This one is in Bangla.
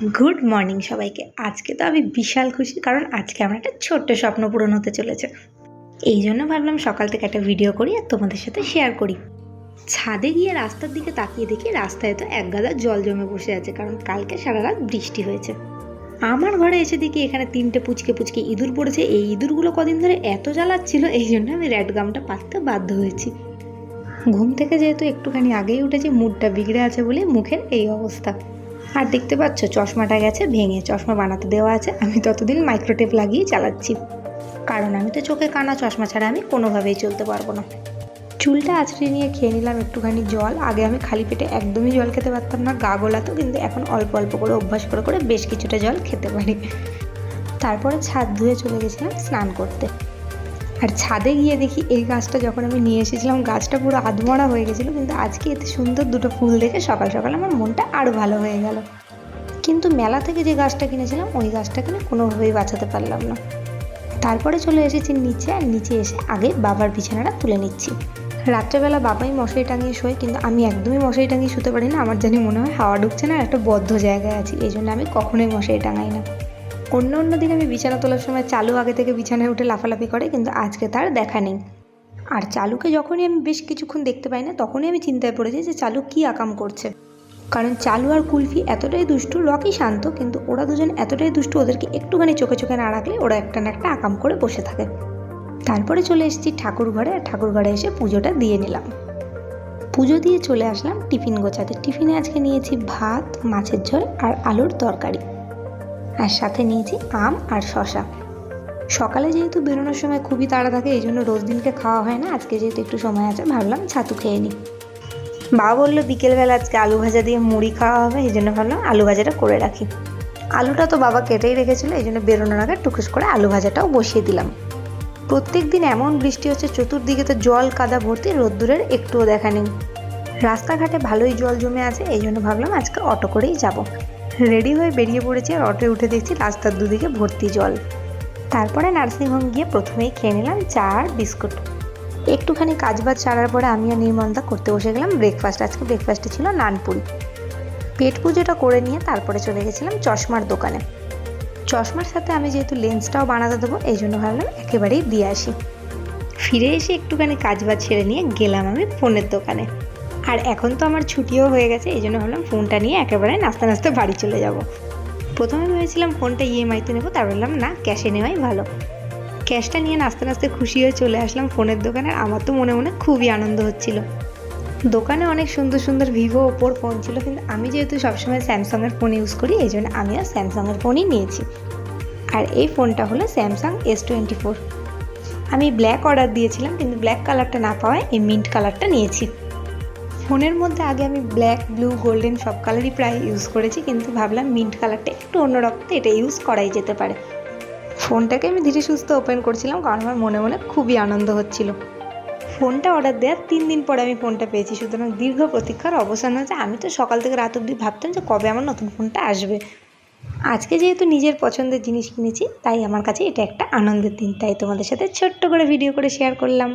গুড মর্নিং সবাইকে। আজকে তো আমি বিশাল খুশি, কারণ আজকে আমার একটা ছোট্ট স্বপ্ন পূরণ হতে চলেছে। এই জন্য ভাবলাম সকাল থেকে একটা ভিডিও করি আর তোমাদের সাথে শেয়ার করি। ছাদে গিয়ে রাস্তার দিকে তাকিয়ে দেখি রাস্তায় তো এক গাদা জল জমে বসে আছে, কারণ কালকে সারা রাত বৃষ্টি হয়েছে। আমার ঘরে এসে দেখি এখানে তিনটে পুচকে পুচকে ইঁদুর পড়েছে। এই ইঁদুরগুলো কদিন ধরে এত জ্বালাচ্ছিল, এই জন্য আমি র্যাড গামটা পাততে বাধ্য হয়েছি। ঘুম থেকে যেহেতু একটুখানি আগেই উঠেছি মুডটা বিগড়ে আছে বলে মুখের এই অবস্থা। আর দেখতে পাচ্ছ, চশমাটা গেছে, ভেঙে চশমা বানাতে দেওয়া আছে। আমি ততদিন মাইক্রোটেপ লাগিয়ে চালাচ্ছি। কারণ আমি তো চোখে কানা চশমা ছাড়া আমি কোনোভাবেই চলতে পারব না। চুলটা আছড়ে নিয়ে খেয়ে নিলাম একটুখানি জল। আগে আমি খালি পেটে একদমই জল খেতে পারতাম না, গা গোলাতো, কিন্তু এখন অল্প অল্প করে অভ্যাস করে করে বেশ কিছুটা জল খেতে পারি। তারপরে ছাদ ধুয়ে চলে গেছিলাম স্নান করতে। আর ছাদে গিয়ে দেখি এই গাছটা যখন আমি নিয়ে এসেছিলাম, গাছটা পুরো আধমরা হয়ে গেছিল, কিন্তু আজকে এতে সুন্দর দুটো ফুল দেখে সকাল সকাল আমার মনটা আরও ভালো হয়ে গেল। কিন্তু মেলা থেকে যে গাছটা কিনেছিলাম, ওই গাছটা কিনে কোনোভাবেই বাঁচাতে পারলাম না। তারপরে চলে এসেছি নিচে, আর নিচে এসে আগে বাবার বিছানাটা তুলে নিচ্ছি। রাত্রেবেলা বাবাই মশারি টাঙিয়ে শোয়, কিন্তু আমি একদমই মশারি টাঙিয়ে শুতে পারি না। আমার জানি মনে হয় হাওয়া ঢুকছে না, একটা বদ্ধ জায়গায় আছি, এই জন্য আমি কখনোই মশারি টাঙাই না। অন্য অন্য দিন আমি বিছানা তোলার সময় চালু আগে থেকে বিছানায় উঠে লাফালাফি করে, কিন্তু আজকে তার দেখা নেই। আর চালুকে যখনই আমি বেশ কিছুক্ষণ দেখতে পাই না, তখনই আমি চিন্তায় পড়েছি যে চালু কী আকাম করছে। কারণ চালু আর কুলফি এতটাই দুষ্টু, রকি শান্ত, কিন্তু ওরা দুজন এতটাই দুষ্টু ওদেরকে একটুখানি চোখে চোখে না রাখলে ওরা একটা না একটা আকাম করে বসে থাকে। তারপরে চলে এসেছি ঠাকুর ঘরে, আর ঠাকুর ঘরে এসে পুজোটা দিয়ে নিলাম। পুজো দিয়ে চলে আসলাম টিফিন গোছাতে। টিফিনে আজকে নিয়েছি ভাত, মাছের ঝোল আর আলুর তরকারি। আর সাথে নিয়েছি আম আর শশা সকালে যেহেতু বেরোনোর সময় খুবই তাড়া থাকে, এই জন্য রোজ দিনকে খাওয়া হয় না। আজকে যেহেতু একটু সময় আছে, ভাবলাম ছাতু খেয়ে নিই। বাবা বলল বিকেলবেলা আজকে আলু ভাজা দিয়ে মুড়ি খাওয়া হবে। এই জন্য ভাবলাম আলু ভাজাটা করে রাখি। আলুটা তো বাবা কেটেই রেখেছিল, এই জন্য বেরোনোর আগে টুকুস করে আলু ভাজাটাও বসিয়ে দিলাম। প্রত্যেক দিন এমন বৃষ্টি হচ্ছে, চতুর্দিকে তো জল কাদা ভর্তি, রোদ্দুরের একটুও দেখা নেই। রাস্তাঘাটে ভালোই জল জমে আছে, এই জন্য ভাবলাম আজকে অটো করেই যাব। রেডি হয়ে বেরিয়ে পড়েছি আর অটোয় উঠে দেখছি রাস্তার দুদিকে ভর্তি জল। তারপরে নার্সিংহোম গিয়ে প্রথমেই খেয়ে নিলাম চা আর বিস্কুট। একটুখানি কাজ বাজ ছাড়ার পরে আমি আর নির্মলদা করতে বসে গেলাম ব্রেকফাস্ট আজকে ব্রেকফাস্টে ছিল নানপুরি। পেট পুজোটা করে নিয়ে তারপরে চলে গেছিলাম চশমার দোকানে। চশমার সাথে আমি যেহেতু লেন্সটাও বানাতে দেবো, এই জন্য ভাবলাম একেবারেই দিয়ে আসি। ফিরে এসে একটুখানি কাজ বাজ ছেড়ে নিয়ে গেলাম আমি ফোনের দোকানে। আর এখন তো আমার ছুটিও হয়ে গেছে, এই জন্য ভাবলাম ফোনটা নিয়ে একেবারে নাস্তে নাস্তে বাড়ি চলে যাব। প্রথমে ভেবেছিলাম ফোনটা ইএমআইতে নেব তারপর বললাম, না ক্যাশে নেওয়াই ভালো। ক্যাশটা নিয়ে নাস্তে নাস্তে খুশি হয়ে চলে আসলাম ফোনের দোকানে, আর আমার তো মনে মনে খুবই আনন্দ হচ্ছিল। দোকানে অনেক সুন্দর সুন্দর ভিভো, ওপোর ফোন ছিল, কিন্তু আমি যেহেতু সবসময় স্যামসাংয়ের ফোন ইউজ করি, এই জন্য আমিও স্যামসাংয়ের ফোনই নিয়েছি। আর এই ফোনটা হলো স্যামসাং এস টোয়েন্টি ফোর আমি ব্ল্যাক অর্ডার দিয়েছিলাম, কিন্তু ব্ল্যাক কালারটা না পাওয়ায় এই মিন্ট কালারটা নিয়েছি। ফোনের মধ্যে আগে আমি ব্ল্যাক ব্লু গোল্ডেন সব কালারই প্রায় ইউজ করেছি, কিন্তু ভাবলাম মিন্ট কালারটা একটু অন্যরকম এটা ইউজ করাই যেতে পারে। ফোনটাকে আমি ধীরে সুস্থ ওপেন করছিলাম, কারণ আমার মনে মনে খুবই আনন্দ হচ্ছিল। ফোনটা অর্ডার দেওয়ার তিন দিন পরে আমি ফোনটা পেয়েছি, সুতরাং দীর্ঘ প্রতীক্ষার অবসান হয়েছে। আমি তো সকাল থেকে রাত অবধি ভাবতাম যে কবে আমার নতুন ফোনটা আসবে। আজকে যেহেতু নিজের পছন্দের জিনিস কিনেছি, তাই আমার কাছে এটা একটা আনন্দের দিন, তাই তোমাদের সাথে ছোট্ট করে ভিডিও করে শেয়ার করলাম।